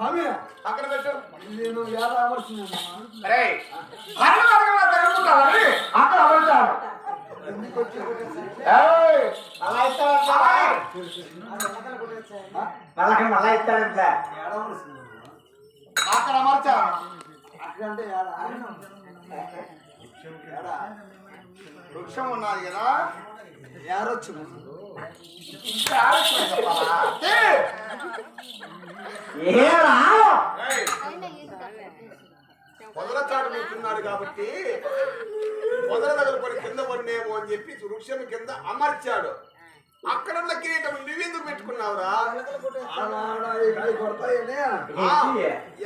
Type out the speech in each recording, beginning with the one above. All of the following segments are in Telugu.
స్వామి పక్కన పెట్టు. నేను ఎలా అమర్చున్నాను అక్కడ అమర్చాను! మళ్ళా ఇస్తాడు అట్లా ఏయ్! మళ్ళా మళ్ళా ఇస్తాడు అట్లా ఏడ అమర్చున్నాను అక్కడ అమర్చాను అట్లంటే వృక్షం ఉన్నది కదా. ఏడొచ్చు చాటు కూర్చున్నాడు కాబట్టి పొదల దగ్గర పడి కింద పడినేమో అని చెప్పి వృక్షం కింద అమర్చాడు. అక్కడ ఉన్న కిరీటం నువ్వెందుకు పెట్టుకున్నావురా?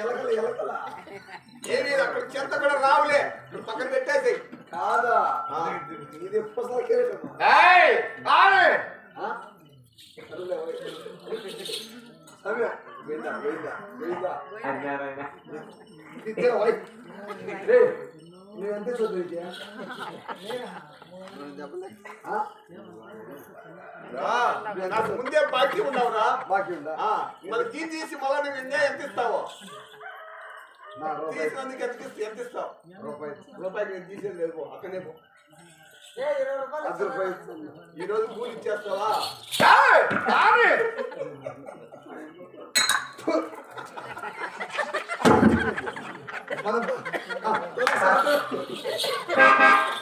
ఎలకలు ఎలకల? ఏమీ అక్కడ చెత్త కూడా రావులే. నువ్వు పక్కన పెట్టేసి కాదా? ఇది పుస్తక కిరీటం వేద్దా వేద్దా అన్నారన్నా ఇచ్చే వై రే నువ్వు ఎంత చదువుకే రా, నాకు ముందే బాకీ ఉన్నావురా. బాకీ ఉందా? మళ్ళీ తీసి తీసి మళ్ళీ నువ్వు ఇంకా ఎంత ఇస్తావు? నా రూపాయి. తీసినందుకు ఎంత ఇస్తా- ఎంత ఇస్తావు? రూపాయి. రూపాయికి నేను తీసేది లేదు పో, అక్కడే రూపాయి. ఈ రోజు కూలి ఇచ్చేస్తావా! మనం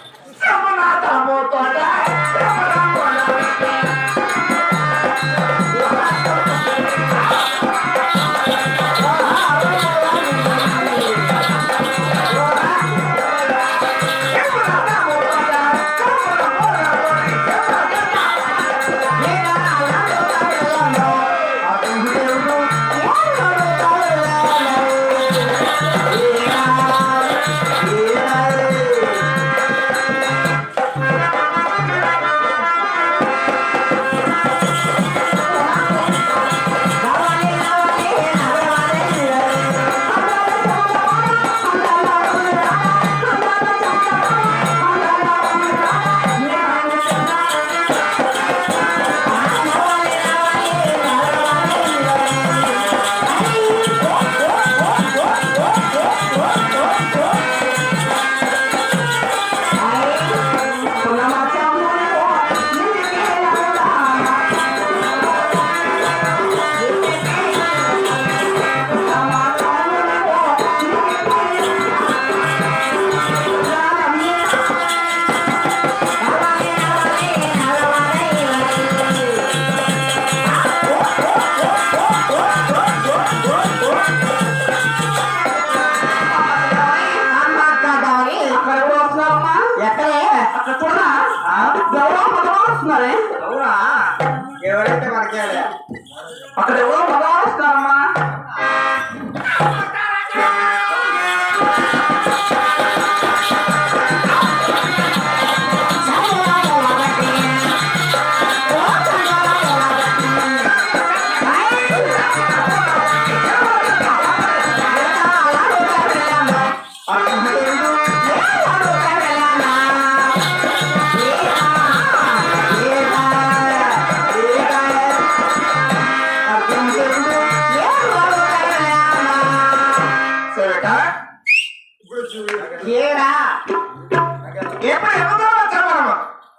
వచ్చాను మనము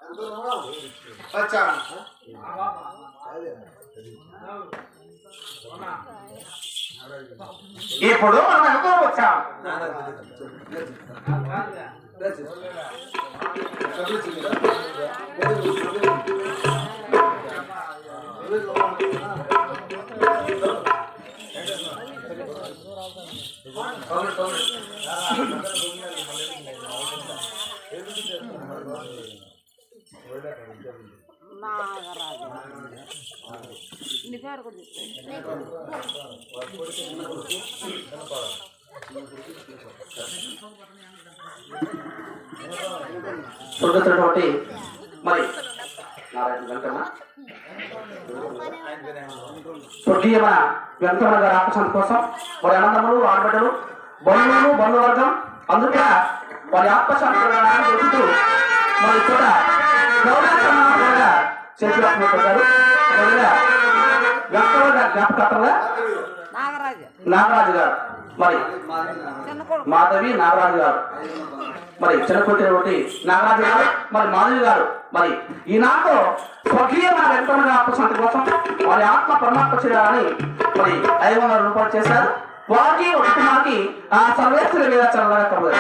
ఎంత దూరం? వచ్చాను అదే. ఇప్పుడు మనం ఎంత వచ్చాం లేచి. లేచి. నీ పేరు మరి నారాయణ వెంకన్న స్వర్గీయ మన వెంకన్న గారి ఆకర్షణ కోసం వారి అనంతములు ఆడబిడ్డలు బంధువులు బంధువర్గం అందుకే వారి ఆత్మశాంతి మరి చోట గౌరవ చేతులు పెట్టారు వెంకన్న గారి జ్ఞాపకర్తగా నాగరాజు. గారు. మరి మాధవి నాగరాజు గారు. మరి చిన్నకొట్టినటువంటి నాగరాజు గారు మరి మాధవి గారు. మరి ఈనాడు స్వకీయ మన వెంకన్న ఆత్మశాంతి కోసం వారి ఆత్మ పరమాత్మ చేయాలని మరి ఐదు వందల రూపాయలు చేశారు. వారికి ఒక కుమార్కి ఆ సర్వేశ్వర వీరాచరణగా కలదు